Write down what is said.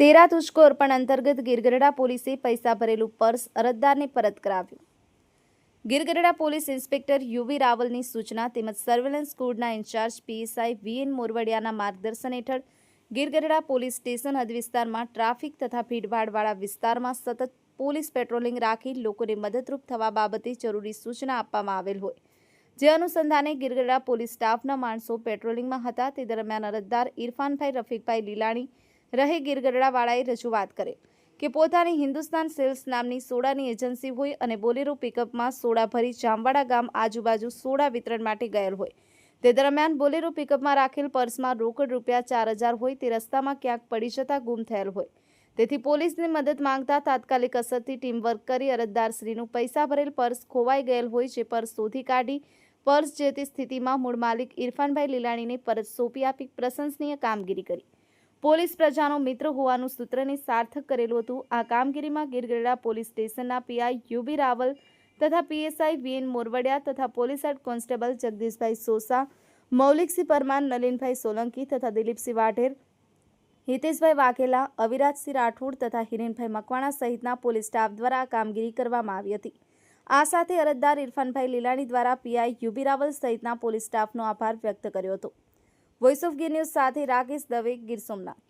તેરા તુષ્કો અર્પણ અંતર્ગત ગીરગઢડા પોલીસે પૈસા ભરેલું પર્સ અરજદારને પરત કરાવ્યું. ગીરગઢડા પોલીસ ઇન્સ્પેક્ટર યુવી રાવલની સૂચના તેમજ સર્વેલન્સ કોડના ઇન્ચાર્જ પીએસઆઈ વીએન મોરવડિયાના માર્ગદર્શન હેઠળ ગીરગઢડા પોલીસ સ્ટેશન હદ વિસ્તારમાં ટ્રાફિક તથા ભીડભાડવાળા વિસ્તારમાં સતત પોલીસ પેટ્રોલિંગ રાખી લોકોને મદદરૂપ થવા બાબતે જરૂરી સૂચના આપવામાં આવેલ હોય. જે અનુસંધાને ગીરગઢડા પોલીસ સ્ટાફના માણસો પેટ્રોલિંગમાં હતા. તે દરમિયાન અરજદાર ઇરફાનભાઈ રફીકભાઈ લીલાણી રહે ગીરગઢડાવાળાએ રજૂઆત કરે કે પોતાની હિન્દુસ્તાન સેલ્સ નામની સોડાની એજન્સી હોય અને બોલેરો પિકઅપમાં સોડા ભરી જામવાડા ગામ આજુબાજુ સોડા વિતરણ માટે ગયેલ હોય. તે દરમિયાન બોલેરો પિકઅપમાં રાખેલ પર્સમાં રોકડ રૂપિયા ચાર હજાર હોય તે રસ્તામાં ક્યાંક પડી જતા ગુમ થયેલ હોય. તેથી પોલીસની મદદ માંગતા તાત્કાલિક અસરથી ટીમવર્ક કરી અરજદારશ્રીનું પૈસા ભરેલ પર્સ ખોવાઈ ગયેલ હોય જે પર્સ શોધી કાઢી, પર્સ જે સ્થિતિમાં મૂળ માલિક ઇરફાનભાઈ લીલાણીને પરત સોંપી આપી પ્રશંસનીય કામગીરી કરી. પોલીસ પ્રજાનો મિત્ર હોવાનું સૂત્રને સાર્થક કરેલું હતું. આ કામગીરીમાં ગીરગઢડા પોલીસ સ્ટેશનના પીઆઈ યુબી રાવલ તથા પીએસઆઈ વીએન મોરવડિયા તથા police head constable Jagdishbhai Sosa Mauliksinh Parmar, Nalinbhai Solanki તથા દિલીપસિંહ વાઢેર, હિતેશભાઈ વાઘેલા, અવિરાજસિંહ રાઠોડ તથા હિરેનભાઈ મકવાણા સહિતના પોલીસ સ્ટાફ દ્વારા આ કામગીરી કરવામાં આવી હતી. આ સાથે અરજદાર ઇરફાનભાઈ લીલાણી દ્વારા પીઆઈ યુબી રાવલ સહિતના પોલીસ સ્ટાફનો આભાર વ્યક્ત કર્યો હતો. વોઇસ ઓફ ગીર ન્યૂઝ સાથે રાકેશ દવે ગીર સોમનાથ.